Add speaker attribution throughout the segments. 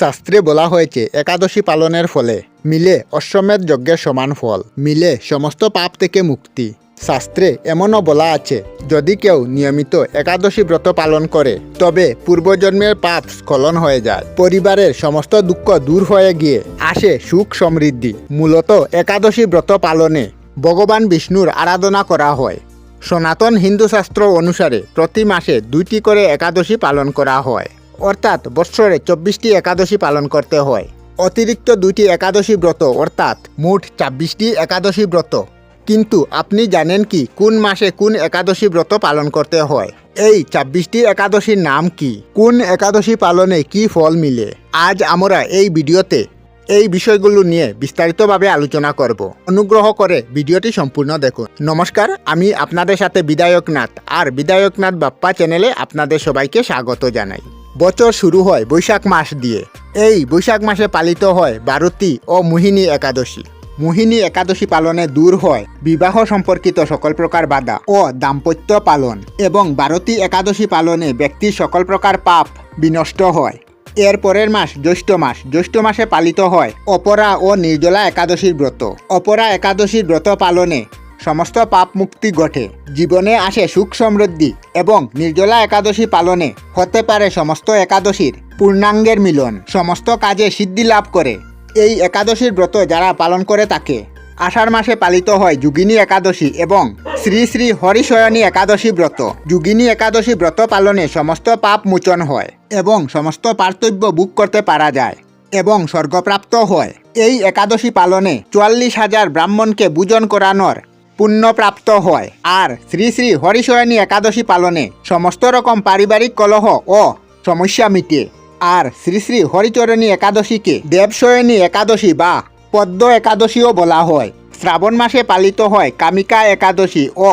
Speaker 1: শাস্ত্রে বলা হয়েছে, একাদশী পালনের ফলে মিলে অশ্বমেধ যজ্ঞের সমান ফল, মিলে সমস্ত পাপ থেকে মুক্তি। শাস্ত্রে এমনও বলা আছে, যদি কেউ নিয়মিত একাদশী ব্রত পালন করে, তবে পূর্বজন্মের পাপ স্খলন হয়ে যায়। পরিবারের সমস্ত দুঃখ দূর হয়ে গিয়ে আসে সুখ সমৃদ্ধি। মূলত একাদশী ব্রত পালনে ভগবান বিষ্ণুর আরাধনা করা হয়। সনাতন হিন্দু শাস্ত্র অনুসারে প্রতি মাসে দুইটি করে একাদশী পালন করা হয়। অর্থাৎ বৎসরে চব্বিশটি একাদশী পালন করতে হয়। অতিরিক্ত দুইটি একাদশী ব্রত, অর্থাৎ মোট ছাব্বিশটি একাদশী ব্রত। কিন্তু আপনি জানেন কি কোন মাসে কোন একাদশী ব্রত পালন করতে হয়? এই ছাব্বিশটি একাদশীর নাম কি? কোন একাদশী পালনে কি ফল মিলে? আজ আমরা এই ভিডিওতে এই বিষয়গুলো নিয়ে বিস্তারিতভাবে আলোচনা করব। অনুগ্রহ করে ভিডিওটি সম্পূর্ণ দেখুন। নমস্কার, আমি আপনাদের সাথে বিধায়ক নাথ আর বিধায়ক নাথ বাপ্পা চ্যানেলে আপনাদের সবাইকে স্বাগত জানাই। বছর শুরু হয় বৈশাখ মাস দিয়ে। এই বৈশাখ মাসে পালিত হয় বারতী ও মোহিনী একাদশী। মোহিনী একাদশী পালনে দূর হয় বিবাহ সম্পর্কিত সকল প্রকার বাধা ও দাম্পত্য পালন এবং বারতী একাদশী পালনে ব্যক্তির সকল প্রকার পাপ বিনষ্ট হয়। এর পরের মাস জ্যৈষ্ঠ মাস। জ্যৈষ্ঠ মাসে পালিত হয় অপরা ও নির্জলা একাদশীর ব্রত। অপরা একাদশীর ব্রত পালনে সমস্ত পাপ মুক্তি ঘটে। জীবনে আসে সুখ সমৃদ্ধি এবং নির্জলা একাদশী পালনে হতে পারে সমস্ত একাদশীর পূর্ণাঙ্গের মিলন। সমস্ত কাজে সিদ্ধি লাভ করে। এই একাদশীর ব্রত যারা পালন করে থাকে। আষাঢ় মাসে পালিত হয় যুগিনী একাদশী এবং শ্রী শ্রী হরিশয়নী একাদশী ব্রত। যুগিনী একাদশী ব্রত পালনে সমস্ত পাপ মোচন হয় এবং সমস্ত পার্থক্য বুক করতে পারা যায় এবং স্বর্গপ্রাপ্ত হয়। এই একাদশী পালনে চুয়াল্লিশ হাজার ব্রাহ্মণকে পূজন করানোর পুণ্যপ্রাপ্ত হয়। আর শ্রী শ্রী হরিশয়নী একাদশী পালনে সমস্ত রকম পারিবারিক কলহ ও সমস্যা মিটে। আর শ্রী শ্রী হরিচরণী একাদশীকে দেবশয়নী একাদশী বা পদ্ম একাদশীও বলা হয়। শ্রাবণ মাসে পালিত হয় কামিকা একাদশী ও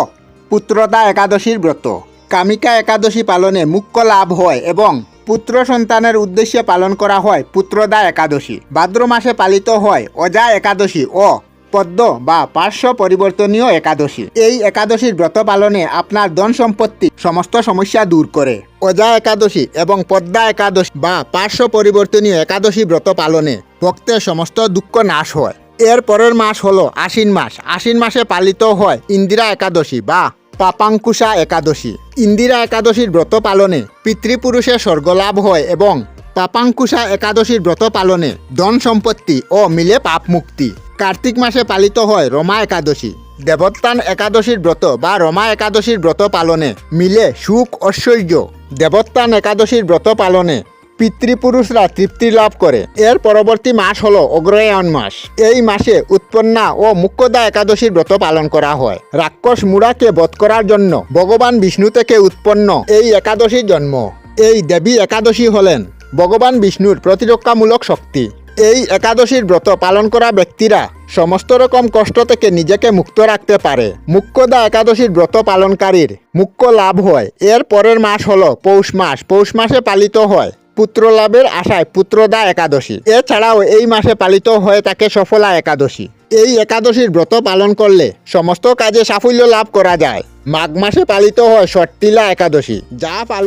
Speaker 1: পুত্রদা একাদশীর ব্রত। কামিকা একাদশী পালনে মুখ্য লাভ হয় এবং পুত্র সন্তানের উদ্দেশ্যে পালন করা হয় পুত্রদা একাদশী। ভাদ্র মাসে পালিত হয় অজা একাদশী ও পদ্ম বা পার্শ্ব পরিবর্তনীয় একাদশী। এই একাদশীর ব্রত পালনে আপনার ধন সম্পত্তি সমস্ত সমস্যা দূর করে। অজা একাদশী এবং পদ্মা একাদশী বা পার্শ্ব পরিবর্তনীয় একাদশী ব্রত পালনে ভক্তের সমস্ত দুঃখ নাশ হয়। এর পরের মাস হলো আশ্বিন মাস। আশ্বিন মাসে পালিত হয় ইন্দিরা একাদশী বা পাপাঙ্কুশা একাদশী। ইন্দিরা একাদশীর ব্রত পালনে পিতৃপুরুষের স্বর্গলাভ হয় এবং পাপাঙ্কুশা একাদশীর ব্রত পালনে ধন সম্পত্তি ও মিলে পাপ মুক্তি কার্তিক মাসে পালিত হয় রমা একাদশী। দেবত্তান একাদশীর ব্রত বা রমা একাদশীর ব্রত পালনে? মিলে সুখ ঐশ্বর্য দেবত্তান একাদশীর ব্রত পালনে? পিতৃপুরুষরা তৃপ্তি লাভ করে এর পরবর্তী মাস হলো অগ্রহায়ণ মাস। এই মাসে উৎপন্না ও মুখ্যদা একাদশীর ব্রত পালন করা হয়। রাক্ষস মুড়াকে বধ করার জন্য ভগবান বিষ্ণু থেকে উৎপন্ন এই একাদশীর জন্ম। এই দেবী একাদশী হলেন ভগবান বিষ্ণুর প্রতিরক্ষামূলক শক্তি। এই একাদশীর ব্রত পালন করা ব্যক্তিরা সমস্ত রকম কষ্ট থেকে নিজেকে মুক্ত রাখতে পারে। মুখ্যদা একাদশীর ব্রত পালনকারীর মুখ্য লাভ হয়। এর পরের মাস হলো পৌষ মাস। পৌষ মাসে পালিত হয় পুত্র লাভের আশায় পুত্রদা একাদশী। এছাড়াও এই মাসে পালিত হয়ে থাকে সফলা একাদশী। এই একাদশীর ব্রত পালন করলে সমস্ত কাজে সাফল্য লাভ করা যায়। মাঘ মাসে পালিত হয় শর্তিলা একাদশী। যা পাল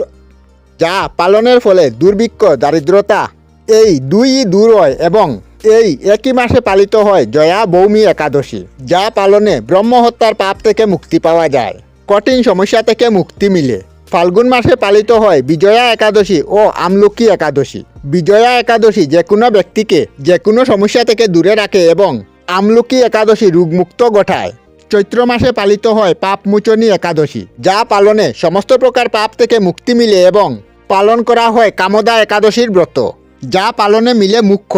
Speaker 1: যা পালনের ফলে দুর্ভিক্ষ, দারিদ্রতা এই দুই দূর হয় এবং এই একই মাসে পালিত হয় জয়া বৌমি একাদশী, যা পালনে ব্রহ্মহত্যার পাপ থেকে মুক্তি পাওয়া যায়। কঠিন সমস্যা থেকে মুক্তি মিলে। ফাল্গুন মাসে পালিত হয় বিজয়া একাদশী ও আমলকি একাদশী। বিজয়া একাদশী যে কোনো ব্যক্তিকে যে কোনো সমস্যা থেকে দূরে রাখে এবং আমলকি একাদশী রোগমুক্ত ঘটায়। চৈত্র মাসে পালিত হয় পাপমোচনী একাদশী, যা পালনে সমস্ত প্রকার পাপ থেকে মুক্তি মিলে এবং পালন করা হয় কামদা একাদশীর ব্রত। যা পালনে মিলে মুখ্য।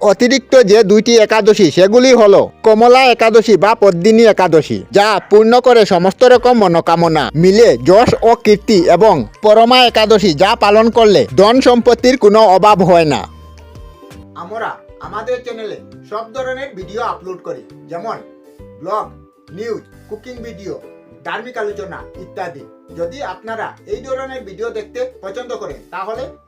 Speaker 1: অতিরিক্ত যে দুইটি একাদশী, সেগুলি হলো কমলা একাদশী বা পদ্মিনী একাদশী, যা পূর্ণ করে সমস্ত রকম মনোকামনা, মিলে যশ ও কীর্তি এবং পরমা একাদশী যা পালন করলে ধন সম্পত্তির কোনো অভাব হয় না। আমরা আমাদের চ্যানেলে সব ধরনের ভিডিও আপলোড করি, যেমন ব্লগ নিউজ কুকিং ভিডিও ধার্মিক আলোচনা ইত্যাদি। যদি আপনারা এই ধরনের ভিডিও দেখতে পছন্দ করেন, তাহলে